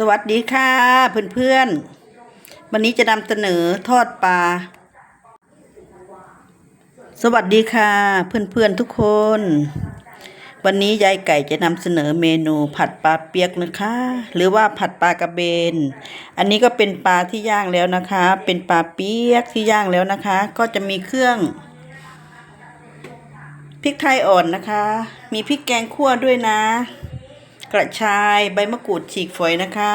สวัสดีค่ะเพื่อนๆ วันนี้จะนำเสนอทอดปลา สวัสดีค่ะเพื่อนๆทุกคน วันนี้ยายไก่จะนำเสนอเมนูผัดปลาเปียกนะคะ หรือว่าผัดปลากระเบน อันนี้ก็เป็นปลาที่ย่างแล้วนะคะ เป็นปลาเปียกที่ย่างแล้วนะคะ ก็จะมีเครื่องพริกไทยอ่อนนะคะ มีพริกแกงคั่วด้วยนะ กระชายใบมะกรูดฉีกฝอยนะคะ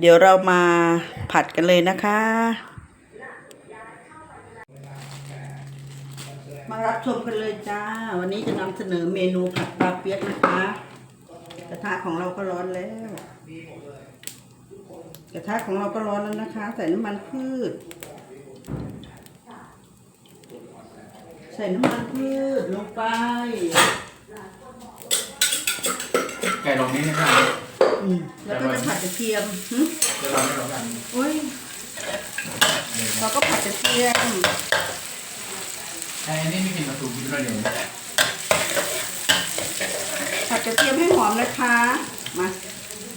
เดี๋ยวเรามาผัดกันเลยนะคะ มารับชมกันเลยจ้า วันนี้จะนำเสนอเมนูผัดปลาเปียกนะคะ กระทะของเราก็ร้อนแล้ว กระทะของเราก็ร้อนแล้วนะคะ ใส่น้ำมันพืช ใส่น้ำมันพืชลงไป ลองนี้นะครับอืมแล้วก็จะผัดกระเทียมหึเดี๋ยวเราไม่ลองกันโอ้ยเราก็ผัดกระเทียมไอ้นี่ไม่กินปลาทูกินด้วยเดียวผัดกระเทียมให้หอมนะคะมา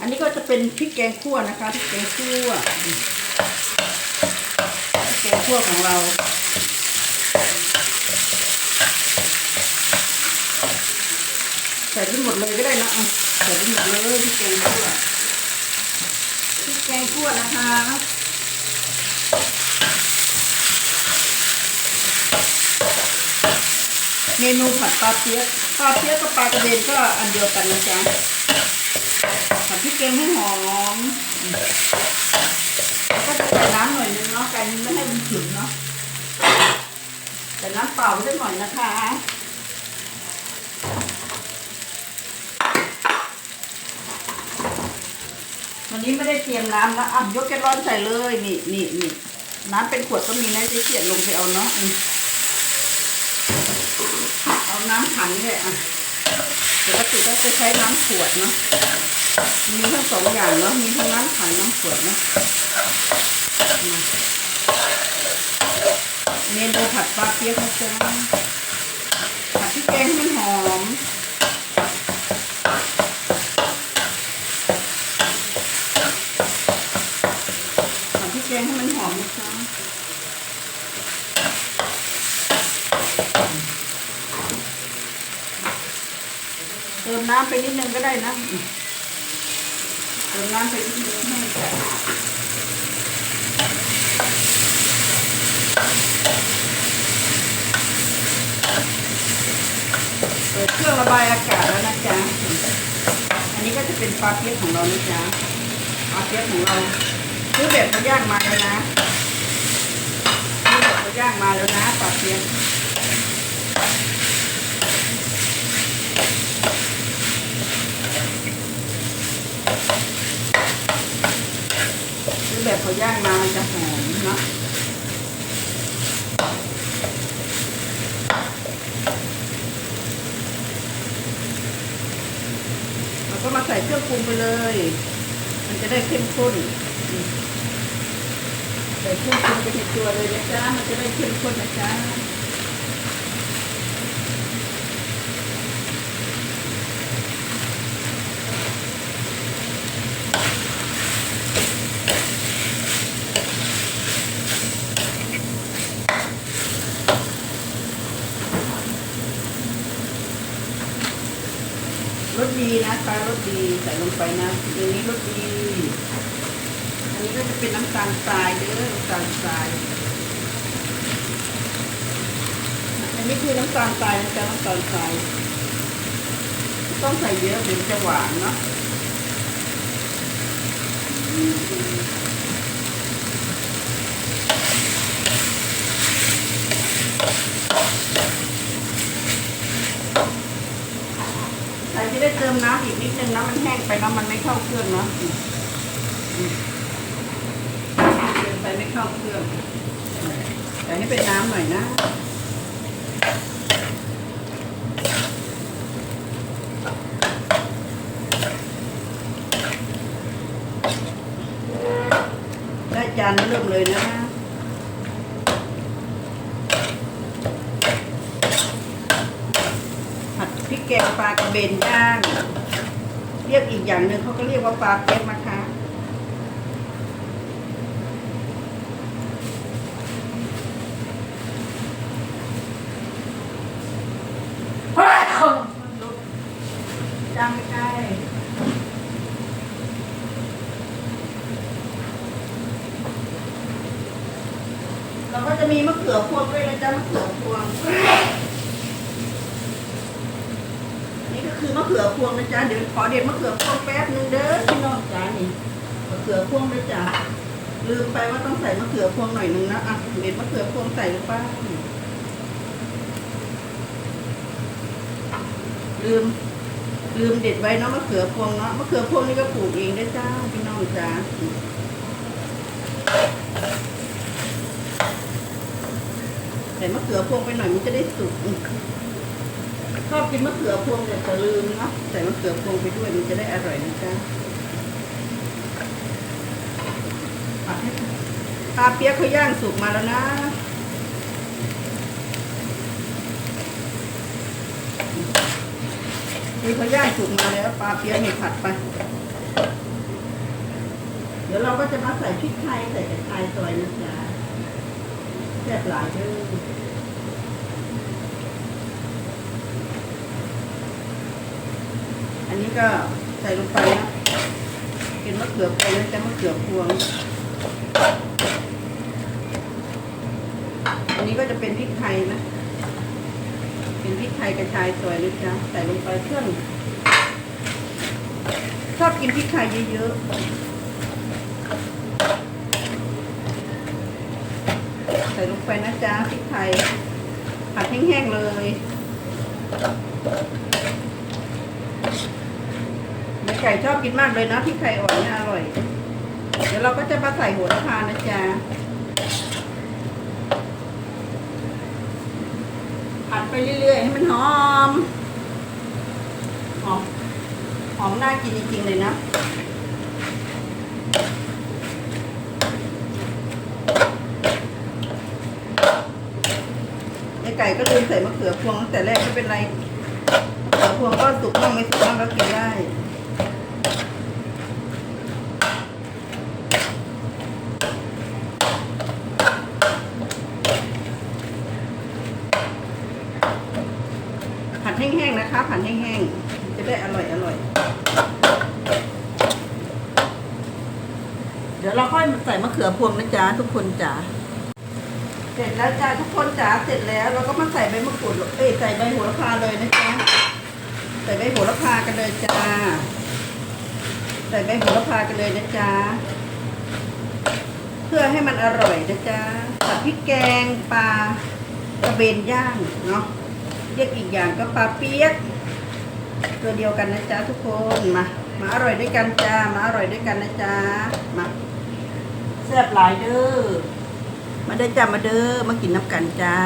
อันนี้ก็จะเป็นพริกแกงคั่วนะคะพริกแกงคั่วพริกแกงคั่วของเราใส่ไปหมดเลยก็ได้นะ เอาใส่ไปหมดเลยพริกแกงคั่วพริกแกงคั่วนะคะเมนูผัดปลาเปี๊ยปลาเปี๊ยกกับปลากระเบนก็อันเดียวกันนะจ๊ะผัดพริกแกงให้หอมแล้วก็จะใส่น้ำหน่อยนึงเนาะกันไม่ให้มันฉุนเนาะใส่น้ำเปล่าไปสักหน่อยนะคะ วันนี้ไม่ได้เตรียมน้ำนะอะยกแกลลอนใส่เลยนี่นี่นี่น้ำเป็นขวดก็มีนะจะเขียนลงไปเอาเนาะเอาน้ำขันเลยอะปกติก็จะใช้น้ำขวดเนาะมีทั้งสองอย่างเนาะมีทั้งน้ำขันน้ำขวดเนาะเมนูผัดปลาเปี๊ยกนะจ๊ะผัดพริกแกงให้มันหอม ผัดพริกแก งให้มันหอมนะจ๊ะเติมน้ำไปนิดนึงก็ได้นะเติมน้ำไปนิดนึงให้แตกเปิดเครื่องระบายอากาศแล้วนะจ๊ะ อันนี้ก็จะเป็นปลาเปี๊ยกของเรานะจ๊ะปลาเปี๊ยกของเรา ซื้อแบบเขาย่างมาแล้วนะซื้อแบบเขาย่างมาแล้วนะปลาเปี๊ยกคือแบบเขาย่างมามันจะหอมเนาะก็มาใส่เครื่องปรุงไปเลย มันจะได้เข้มข้น ใส่เครื่องปรุงไปในตัวเลยนะจ๊ะมันจะได้เข้มข้นนะจ๊ะรสดีนะปลารสดีใส่ลงไปนะตัวนี้รสดี นนี้ก็จะเป็นน้ำตาลทรายเด้อน้ำตาลทราย อันนี้คือน้ำตาลทรายนะจ๊ะน้ำตาลทราย ต้องใส่เยอะเดี๋ยวจะหวานเนาะใส่จะได้เติมน้ำอีกนิดนึงนะมันแห้งไปเนาะมันไม่เข้าเครื่องเนาะ ไม่เข้าเครื่องแต่นี่เป็นน้ำหน่อยนะได้จานเริ่มเลยนะผัดพริกแกงปลากระเบนย่าง เรียกอีกอย่างหนึ่งเขาก็เรียกว่าปลาเปี๊ยกนะคะ จ้างไม่ใกล้ เราก็จะมีมะเขือพวงด้วยนะจ๊ะมะเขือพวง นี่ก็คือมะเขือพวงนะจ๊ะเดี๋ยวขอเด็ดมะเขือพวงแป๊บนึงเด้อพี่น้องจ้านี่มะเขือพวงนะจ๊ะลืมไปว่าต้องใส่มะเขือพวงหน่อยนึงนะอะเด็ดมะเขือพวงใส่หรือปล่าลืมลืมเด็ดไว้เนาะมะเขือพวงเนาะมะเขือพวงนี่ก็ปลูกเองได้จ้าพี่น้องจ้า ใส่มะเขือพวงไปหน่อยมันจะได้สุกชอบกินมะเขือพวงแต่จะลืมเนาะใส่มะเขือพวงไปด้วยมันจะได้อร่อยนะจ้าผัดให้ปลาเปี๊ยกเขาย่างสุกมาแล้วนะนี่เขาย่างสุกมาแล้วปลาเปี๊ยะนี่ผัดไป เดี๋ยวเราก็จะมาใส่พริกไทยใส่กระชายซอยนะจ๊ะ แซ่บหลายเด้ออันนี้ก็ใส่ลงไปนะเป็นมะเขือไปแล้วจะมะเขือพวง อันนี้ก็จะเป็นพริกไทยนะ เป็นพริกไทยกระชายซอยนะจ๊ะใส่ลงไปเครื่อง ชอบกินพริกไทยเยอะๆ ส่ลงไปนะจ๊ะพริกไทยผัดแห้งๆเลยแม่ไก่ชอบกินมากเลยนะพริกไทยอ่อนเนี่ยอร่อย เดี๋ยวเราก็จะมาใส่หัวละพานะจ๊ะผัดไปเรื่อยๆ ให้มันหอม หอม หอมน่ากินจริงๆเลยนะ ไก่ก็ลืมใส่มะเขือพวงตั้งแต่แรกไม่เป็นไรมะเขือพวงก็สุกบ้างไม่สุกบ้างก็กินได้ผัดแห้งๆนะคะผัดแห้งๆจะได้อร่อยอร่อยเดี๋ยวเราค่อยใส่มะเขือพวงนะจ๊ะทุกคนจ๋า ร็จแล้วจ้าทุกคนจ๋าเสร็จแล้ว เราก็มาใส่ใบมะกรูดเอ้ยใส่ใบโหระพาเลยนะจ๊ะใส่ใบโหระพากันเลยจ้าใส่ใบโหระพากันเลยนะจ๊ะเพื่อให้มันอร่อยนะจ๊ะผัดพริกแกงปลากระเบนย่างเนาะเรียกอีกอย่างก็ปลาเปี๊ยกตัวเดียวกันนะจ๊ะทุกคนมามาอร่อยด้วยกันจ้ามาอร่อยด้วยกันนะจ๊ะมาแซ่บหลายเด้อ มาได้อจ้ามาเด้อมากินน้ำกันจ้า